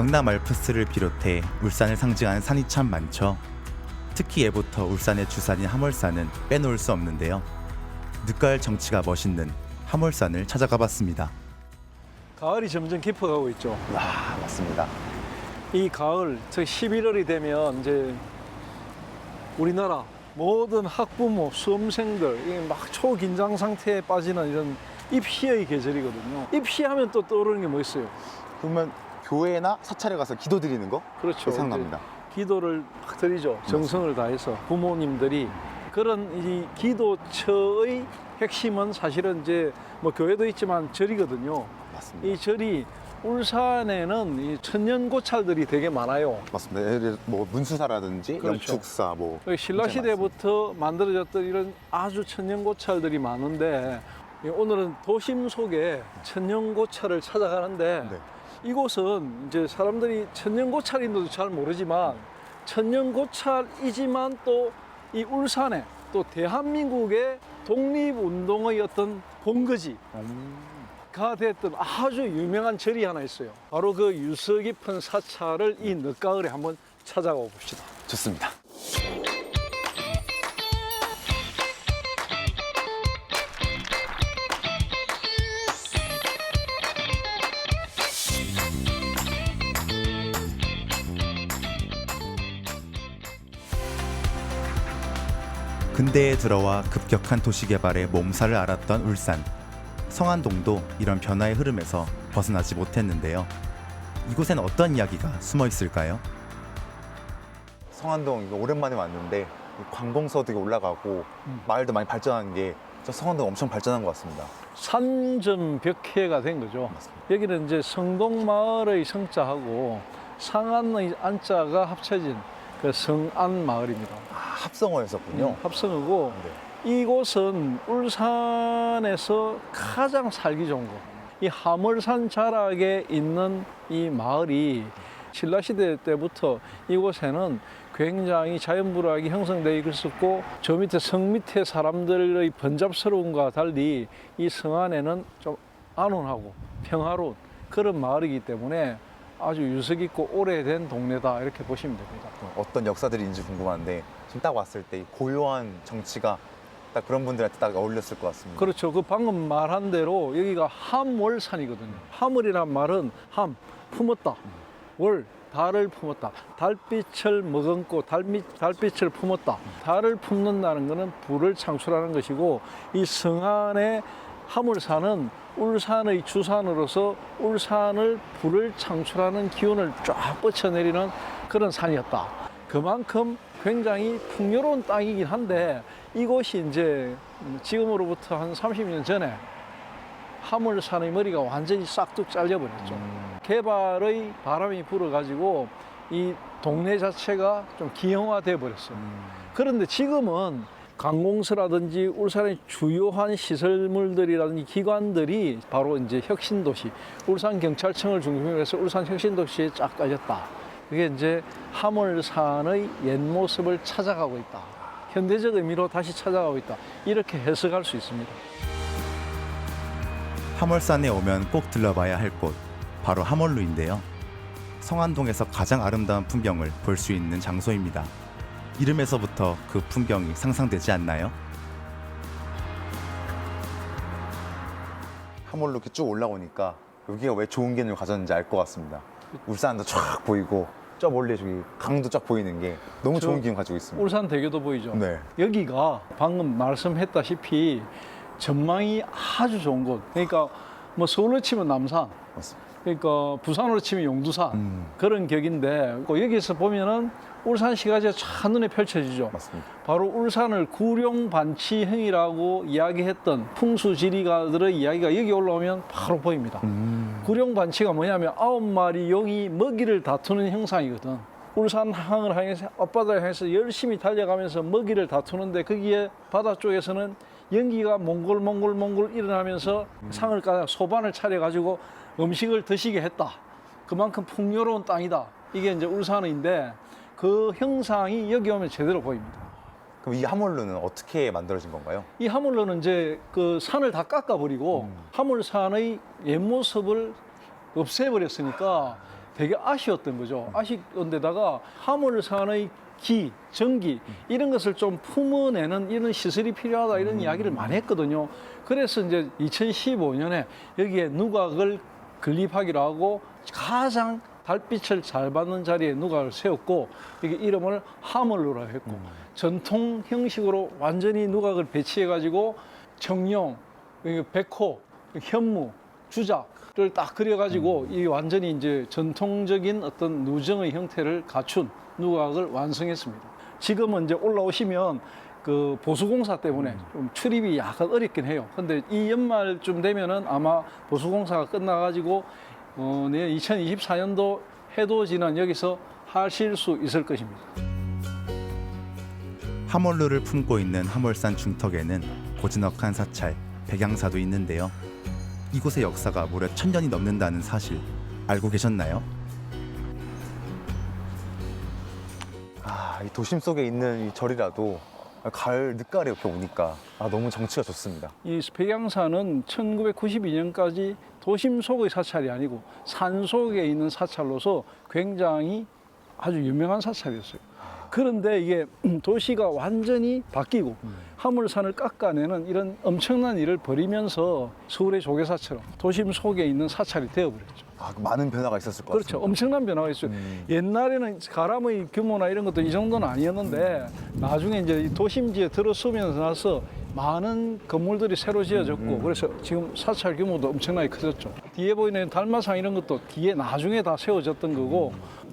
영남 알프스를 비롯해 울산을 상징하는 산이 참 많죠. 특히 예부터 울산의 주산인 하물산은 빼놓을 수 없는데요. 늦가을 정치가 멋있는 하물산을 찾아가 봤습니다. 가을이 점점 깊어가고 있죠. 아, 맞습니다. 이 가을, 즉 11월이 되면 이제 우리나라 모든 학부모, 수험생들 막 초긴장 상태에 빠지는 이런 입시의 계절이거든요. 입시하면 또 떠오르는 게 뭐 있어요? 그러면 교회나 사찰에 가서 기도 드리는 거? 그렇죠. 생각납니다. 이제 기도를 막 드리죠. 정성을 다해서 부모님들이 그런 이 기도처의 핵심은 사실은 이제 뭐 교회도 있지만 절이거든요. 맞습니다. 이 절이 울산에는 이 천년 고찰들이 되게 많아요. 맞습니다. 예를 들어 뭐 문수사라든지 그렇죠. 영축사 뭐 신라 시대부터 만들어졌던 이런 아주 천년 고찰들이 많은데 이 오늘은 도심 속에 천년 고찰을 찾아가는데 네. 이곳은 이제 사람들이 천년 고찰인지도 잘 모르지만 천년 고찰이지만 또 이 울산에 또 대한민국의 독립운동의 어떤 본거지가 됐던 아주 유명한 절이 하나 있어요. 바로 그 유서 깊은 사찰을 이 늦가을에 한번 찾아가 봅시다. 좋습니다. 근대에 들어와 급격한 도시 개발에 몸살을 앓았던 울산. 성안동도 이런 변화의 흐름에서 벗어나지 못했는데요. 이곳엔 어떤 이야기가 숨어 있을까요? 성안동 이거 오랜만에 왔는데 이 관공서도 올라가고 음. 마을도 많이 발전한 게 저 성안동 엄청 발전한 것 같습니다. 산점 벽해가 된 거죠. 맞습니다. 여기는 이제 성동마을의 성자하고 상안의 안자가 합쳐진 그 성안 마을입니다. 아, 합성어였었군요. 음, 합성어고 네. 이곳은 울산에서 가장 살기 좋은 곳. 이 하물산 자락에 있는 이 마을이 신라시대 때부터 이곳에는 굉장히 자연불학이 형성되어 있었고 저 밑에 성 밑에 사람들의 번잡스러움과 달리 이 성 안에는 좀 안온하고 평화로운 그런 마을이기 때문에 아주 유석 있고 오래된 동네다 이렇게 보시면 됩니다. 어떤 역사들이 있는지 궁금한데 지금 딱 왔을 때 이 고요한 정치가 딱 그런 분들한테 딱 어울렸을 것 같습니다. 그렇죠. 그 방금 말한 대로 여기가 함월산이거든요. 함월이란 말은 함, 품었다. 월, 달을 품었다. 달빛을 머금고 달빛, 달빛을 품었다. 달을 품는다는 것은 불을 창출하는 것이고 이 성안의 함울산은 울산의 주산으로서 울산을 불을 창출하는 기운을 쫙 뻗쳐내리는 그런 산이었다. 그만큼 굉장히 풍요로운 땅이긴 한데 이곳이 이제 지금으로부터 한 30년 전에 하물산의 머리가 완전히 싹둑 잘려버렸죠. 음, 개발의 바람이 불어가지고 이 동네 자체가 좀 기형화돼 버렸어요. 음, 그런데 지금은 관공서라든지 울산의 주요한 시설물들이라든지 기관들이 바로 이제 혁신도시, 울산경찰청을 중심으로 해서 울산 혁신도시에 쫙 깔렸다. 그게 이제 하물산의 옛 모습을 찾아가고 있다. 현대적 의미로 다시 찾아가고 있다. 이렇게 해석할 수 있습니다. 하물산에 오면 꼭 들러봐야 할 곳 바로 하물루인데요. 성안동에서 가장 아름다운 풍경을 볼 수 있는 장소입니다. 이름에서부터 그 풍경이 상상되지 않나요? 하물로 이렇게 쭉 올라오니까 여기가 왜 좋은 개념을 가졌는지 알 것 같습니다. 울산도 쫙 보이고 저 멀리 저기 강도 쫙 보이는 게 너무 저 좋은 기운 가지고 있습니다. 울산 대교도 보이죠. 네. 여기가 방금 말씀했다시피 전망이 아주 좋은 곳. 그러니까 뭐 서울로 치면 남산, 맞습니다. 그러니까 부산으로 치면 용두산 음, 그런 격인데 그 여기서 보면은 울산 시가지가 쫙 눈에 펼쳐지죠. 맞습니다. 바로 울산을 구룡 반치형이라고 이야기했던 풍수지리가들의 이야기가 여기 올라오면 바로 보입니다. 음, 구룡 반치가 뭐냐면 아홉 마리 용이 먹이를 다투는 형상이거든. 울산 항을 향해서 앞바다를 향해서 열심히 달려가면서 먹이를 다투는데 거기에 바다 쪽에서는 연기가 몽골몽골몽골 일어나면서 상을 까다 소반을 차려가지고 음식을 드시게 했다. 그만큼 풍요로운 땅이다. 이게 이제 울산인데 그 형상이 여기 오면 제대로 보입니다. 그럼 이 하물루는 어떻게 만들어진 건가요? 이 하물로는 이제 그 산을 다 깎아버리고 음. 하물산의 옛 모습을 없애버렸으니까 되게 아쉬웠던 거죠. 아쉬운데다가 화물산의 기, 전기 이런 것을 좀 품어내는 이런 시설이 필요하다 이런 이야기를 많이 했거든요. 그래서 이제 2015년에 여기에 누각을 건립하기로 하고 가장 달빛을 잘 받는 자리에 누각을 세웠고 이게 이름을 하물루라 했고 전통 형식으로 완전히 누각을 배치해 가지고 이 백호, 현무, 주작을 딱 그려가지고 이 완전히 이제 전통적인 어떤 누정의 형태를 갖춘 누각을 완성했습니다. 지금은 이제 올라오시면 그 보수공사 때문에 좀 출입이 약간 어렵긴 해요. 근데 이 연말쯤 되면은 아마 보수공사가 끝나가지고 어, 내 2024년도 해돋이는 여기서 하실 수 있을 것입니다. 하몰루를 품고 있는 하몰산 중턱에는 고즈넉한 사찰, 백양사도 있는데요. 이곳의 역사가 무려 천 년이 넘는다는 사실 알고 계셨나요? 아, 이 도심 속에 있는 이 절이라도 가을 늦가을에 이렇게 오니까 아, 너무 정치가 좋습니다. 이 백양사는 1992년까지 도심 속의 사찰이 아니고 산 속에 있는 사찰로서 굉장히 아주 유명한 사찰이었어요. 그런데 이게 도시가 완전히 바뀌고 화물산을 깎아내는 이런 엄청난 일을 벌이면서 서울의 조계사처럼 도심 속에 있는 사찰이 되어버렸죠. 아, 그 많은 변화가 있었을 것 그렇죠. 같습니다. 엄청난 변화가 있어요. 음. 옛날에는 가람의 규모나 이런 것도 이 정도는 아니었는데 나중에 이제 이 도심지에 들어서면서 나서 많은 건물들이 새로 지어졌고 음. 그래서 지금 사찰 규모도 엄청나게 커졌죠. 뒤에 보이는 달마상 이런 것도 뒤에 나중에 다 세워졌던 거고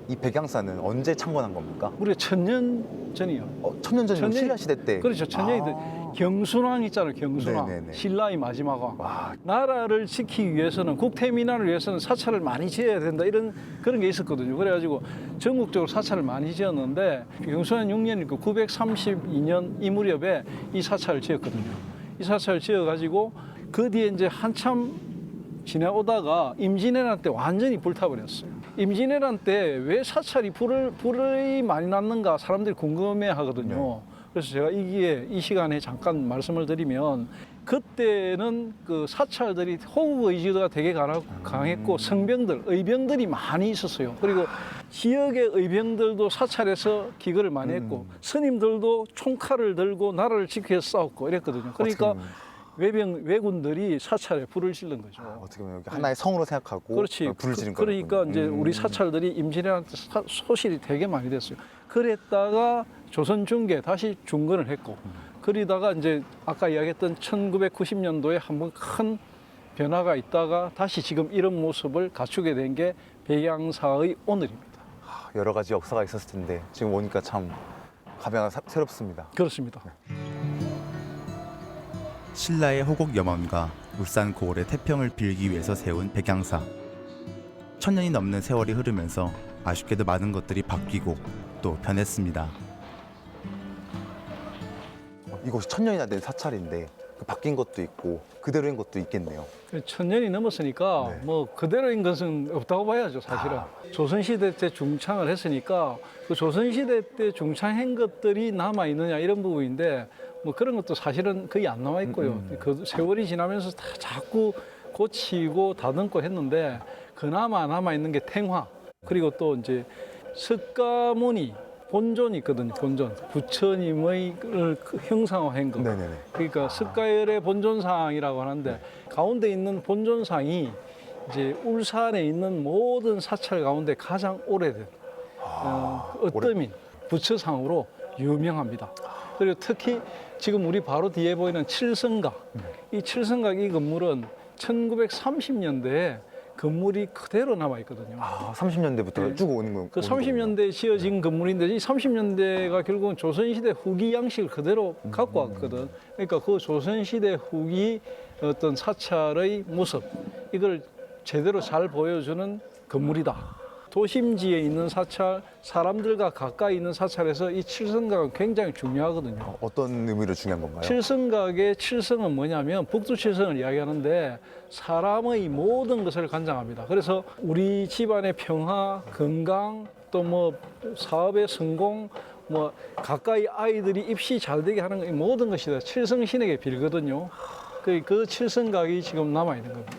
이 백양사는 언제 창건한 겁니까? 우리가 천년 전이요. 어, 천년 전이면 천년- 신라 시대 때. 그렇죠. 천년이 아. 경순왕 있잖아요. 경순왕. 네네네. 신라의 마지막 왕. 와, 나라를 지키기 위해서는 국태민안을 위해서는 사찰을 많이 지어야 된다 이런 그런 게 있었거든요. 그래가지고 전국적으로 사찰을 많이 지었는데 경순한 6년이니까 932년 이 무렵에 이 사찰을 지었거든요. 이 사찰을 지어가지고 그 뒤에 이제 한참 지나오다가 임진왜란 때 완전히 불타버렸어요. 임진왜란 때 왜 사찰이 불을 불이 많이 났는가 사람들이 궁금해 하거든요. 그래서 제가 이 기회 이 시간에 잠깐 말씀을 드리면 그때는 그 사찰들이 호국 의지가 되게 강했고 성병들, 의병들이 많이 있었어요. 그리고 지역의 의병들도 사찰에서 기거를 많이 했고 스님들도 총칼을 들고 나라를 위해서 싸웠고 이랬거든요. 그러니까 어떻게 보면- 외병 외군들이 사찰에 불을 지른 거죠. 어떻게 보면 여기 하나의 성으로 생각하고 그렇지. 어, 불을 지른 그, 그러니까. 이제 음. 우리 사찰들이 임진왜란때 사- 소실이 되게 많이 됐어요. 그랬다가 조선 중계 다시 중건을 했고 그러다가 이제 아까 이야기했던 1990년도에 한번 큰 변화가 있다가 다시 지금 이런 모습을 갖추게 된 게 백양사의 오늘입니다. 아, 여러 가지 역사가 있었을 텐데 지금 오니까 참 감회가 사- 새롭습니다. 그렇습니다. 신라의 호국 염원과 울산 고을의 태평을 빌기 위해서 세운 백양사. 천년이 넘는 세월이 흐르면서 아쉽게도 많은 것들이 바뀌고 또 변했습니다. 이곳이 천년이나 된 사찰인데 그 바뀐 것도 있고 그대로인 것도 있겠네요. 천 년이 넘었으니까 네. 뭐 그대로인 것은 없다고 봐야죠 사실은 조선시대 때 중창을 했으니까 그 조선시대 때 중창한 것들이 남아 있느냐 이런 부분인데 뭐 그런 것도 사실은 거의 안 남아 있고요. 그 세월이 지나면서 다 자꾸 고치고 다듬고 했는데 그나마 남아 있는 게 탱화 그리고 또 이제 석가모니 본존이 있거든요 본존. 부처님의 그 형상화한 거. 네네네. 그러니까 습가열의 본존상이라고 하는데 가운데 있는 본존상이 이제 울산에 있는 모든 사찰 가운데 가장 오래된 어, 어떠민 부처상으로 유명합니다. 그리고 특히 지금 우리 바로 뒤에 보이는 칠성각 이 칠성각 이 건물은 1930년대에 건물이 그대로 남아 있거든요. 아, 30년대부터 네. 쭉 오는 거. 그 30년대에 지어진 건물인데 이 30년대가 결국은 조선시대 후기 양식을 그대로 갖고 왔거든. 그러니까 그 조선시대 후기 어떤 사찰의 모습 이걸 제대로 잘 보여주는 건물이다. 도심지에 있는 사찰, 사람들과 가까이 있는 사찰에서 이 칠성각은 굉장히 중요하거든요. 어떤 의미로 중요한 건가요? 칠성각의 칠성은 뭐냐면 북두칠성을 이야기하는데 사람의 모든 것을 관장합니다. 그래서 우리 집안의 평화, 건강, 또 뭐 사업의 성공, 뭐 가까이 아이들이 입시 잘 되게 하는 이 모든 것이 다 칠성신에게 빌거든요. 그, 그 칠성각이 지금 남아 있는 겁니다.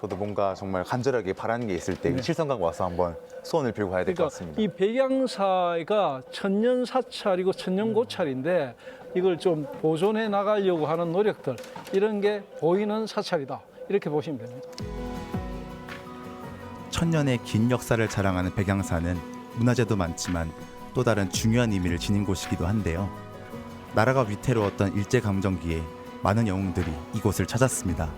저도 뭔가 정말 간절하게 바라는 게 있을 때 네. 칠성강 와서 한번 소원을 빌고 가야 될 것 그러니까 같습니다. 이 백양사가 천년 사찰이고 천년 고찰인데 이걸 좀 보존해 나가려고 하는 노력들 이런 게 보이는 사찰이다 이렇게 보시면 됩니다. 천년의 긴 역사를 자랑하는 백양사는 문화재도 많지만 또 다른 중요한 의미를 지닌 곳이기도 한데요. 나라가 위태로웠던 일제강점기에 많은 영웅들이 이곳을 찾았습니다.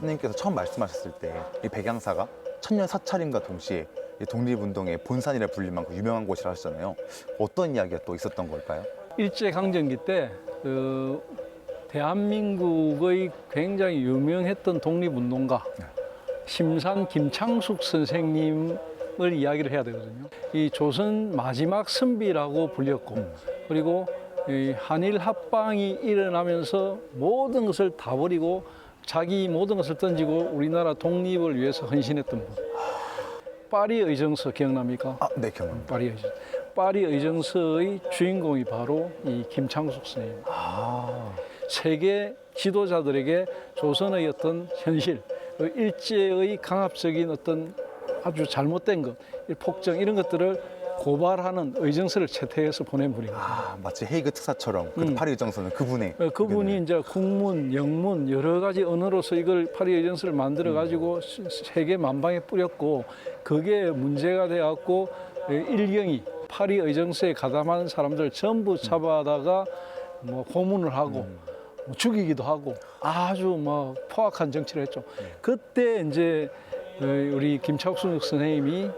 선생님께서 처음 말씀하셨을 때 이 백양사가 천년 사찰임과 동시에 이 독립운동의 본산이라 불릴 만큼 유명한 곳이라 하셨잖아요. 어떤 이야기가 또 있었던 걸까요? 일제 강점기 때 그 대한민국의 굉장히 유명했던 독립운동가 심산 김창숙 선생님을 이야기를 해야 되거든요. 이 조선 마지막 선비라고 불렸고 그리고 이 한일 합방이 일어나면서 모든 것을 다 버리고 자기 모든 것을 던지고 우리나라 독립을 위해서 헌신했던 분. 파리 의정서 기억납니까? 아, 네, 기억납니다. 파리 의정. 파리 의정서의 주인공이 바로 이 김창숙 선생님. 아, 세계 지도자들에게 조선의 어떤 현실, 그 일제의 강압적인 어떤 아주 잘못된 것, 이 폭정 이런 것들을 고발하는 의정서를 채택해서 보낸 분이거든요. 아, 마치 헤이그 특사처럼 그 음. 파리 의정서는 그분의 어, 그분이 의견을- 이제 국문, 영문 여러 가지 언어로서 이걸 파리 의정서를 만들어 가지고 세계 만방에 뿌렸고 그게 문제가 되었고 일경이 파리 의정서에 가담하는 사람들 전부 잡아다가 뭐 고문을 하고 뭐 죽이기도 하고 아주 뭐 포악한 정치를 했죠. 그때 이제 어, 우리 김창숙 선생님이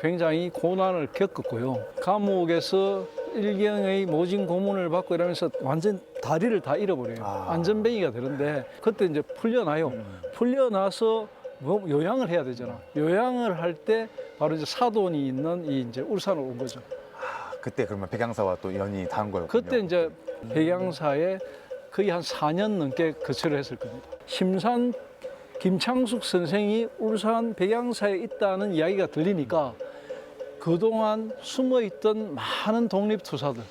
굉장히 고난을 겪었고요. 감옥에서 일경의 모진 고문을 받고 이러면서 완전 다리를 다 잃어버려요. 아. 안전뱅이가 되는데 그때 이제 풀려나요. 풀려나서 뭐 요양을 해야 되잖아. 요양을 할 때 바로 이제 사돈이 있는 이 이제 울산으로 온 거죠. 아, 그때 그러면 백양사와 또 연이 닿은 거였군요. 그때 이제 백양사에 거의 한 4년 넘게 거처를 했을 겁니다. 심산 김창숙 선생이 울산 백양사에 있다는 이야기가 들리니까 그동안 숨어 있던 많은 독립투사들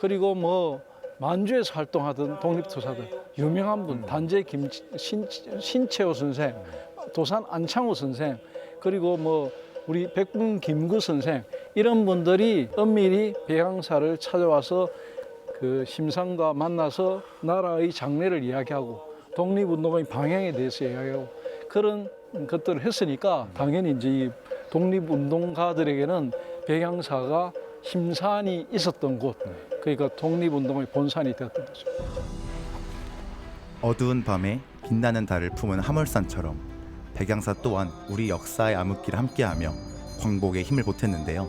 그리고 뭐 만주에서 활동하던 독립투사들 유명한 분 단재 김 신, 신채호 선생 도산 안창호 선생 그리고 뭐 우리 백분 김구 선생 이런 분들이 엄밀히 백양사를 찾아와서 그 심상과 만나서 나라의 장래를 이야기하고 독립운동의 방향에 대해서 이야기하고 그런 것들을 했으니까 당연히 이제 이 독립운동가들에게는 백양사가 심산이 있었던 곳 그러니까 독립운동의 본산이 되었던 거죠. 어두운 밤에 빛나는 달을 품은 하물산처럼 백양사 또한 우리 역사의 암흑기를 함께하며 광복에 힘을 보탰는데요.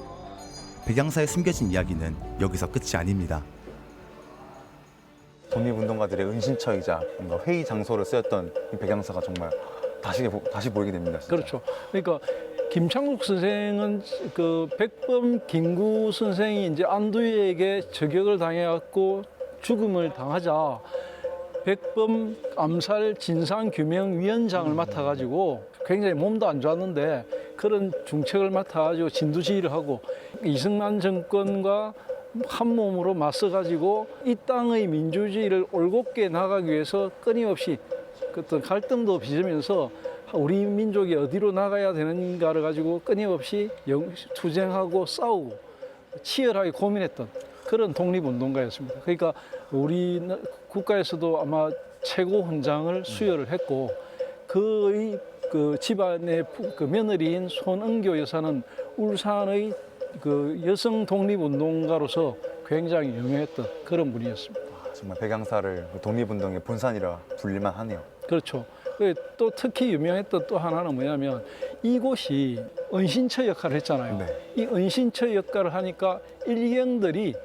백양사에 숨겨진 이야기는 여기서 끝이 아닙니다. 독립운동가들의 은신처이자 뭔가 회의 장소로 쓰였던 이 백양사가 정말 다시 보- 다시 보이게 됩니다. 진짜. 그렇죠. 그러니까 김창국 선생은 그 백범 김구 선생이 이제 안두희에게 저격을 당해갖고 죽음을 당하자 백범 암살 진상 규명 위원장을 맡아가지고 굉장히 몸도 안 좋았는데 그런 중책을 맡아가지고 진두지휘를 하고 이승만 정권과 한 몸으로 맞서가지고 이 땅의 민주주의를 올곧게 나가기 위해서 끊임없이 그 어떤 갈등도 빚으면서 우리 민족이 어디로 나가야 되는가를 가지고 끊임없이 영- 투쟁하고 싸우고 치열하게 고민했던 그런 독립운동가였습니다. 그러니까 우리 나- 국가에서도 아마 최고 훈장을 수여를 했고 그의 그 집안의 부- 그 며느리인 손은교 여사는 울산의 그 여성 독립운동가로서 굉장히 유명했던 그런 분이었습니다. 아, 정말 백양사를 독립운동의 본산이라 불릴만 하네요. 그렇죠. 그또 특히 유명했던 또 하나는 뭐냐면 이곳이 은신처 역할을 했잖아요. 네. 이 은신처 역할을 하니까 일경들이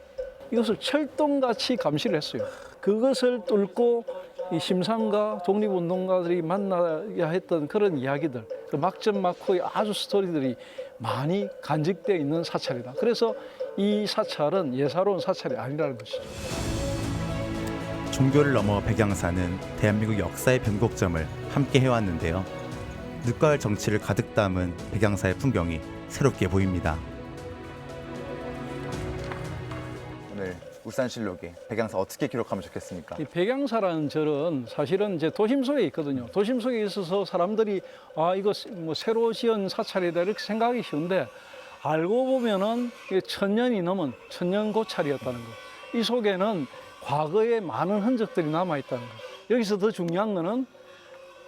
이것을 철동같이 감시를 했어요. 그것을 뚫고 이 심상과 독립운동가들이 만나야 했던 그런 이야기들, 그 막전 막후의 아주 스토리들이 많이 간직되어 있는 사찰이다. 그래서 이 사찰은 예사로운 사찰이 아니라는 것이죠. 종교를 넘어 백양사는 대한민국 역사의 변곡점을 함께 해왔는데요. 늦가을 정치를 가득 담은 백양사의 풍경이 새롭게 보입니다. 오늘 울산실록에 백양사 어떻게 기록하면 좋겠습니까? 이 백양사라는 절은 사실은 이제 도심 속에 있거든요. 도심 속에 있어서 사람들이 아 이거 뭐 새로 지은 사찰이다 이렇게 생각하기 쉬운데 알고 보면은 이게 천년이 넘은 천년 고찰이었다는 것. 이 속에는 과거에 많은 흔적들이 남아 있다는 것. 여기서 더 중요한 거는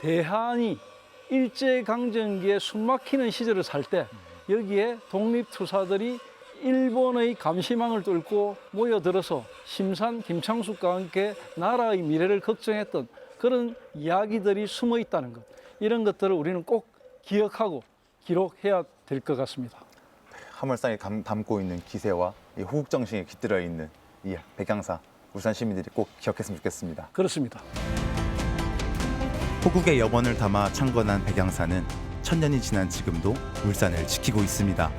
대한이 일제 강점기에 숨막히는 시절을 살 때 여기에 독립 투사들이 일본의 감시망을 뚫고 모여들어서 심산 김창숙과 함께 나라의 미래를 걱정했던 그런 이야기들이 숨어 있다는 것. 이런 것들을 우리는 꼭 기억하고 기록해야 될 것 같습니다. 화물상에 감- 담고 있는 기세와 이 호국 정신이 깃들어 있는 이 백양사 울산 시민들이 꼭 기억했으면 좋겠습니다. 그렇습니다. 호국의 염원을 담아 창건한 백양사는 천년이 지난 지금도 울산을 지키고 있습니다.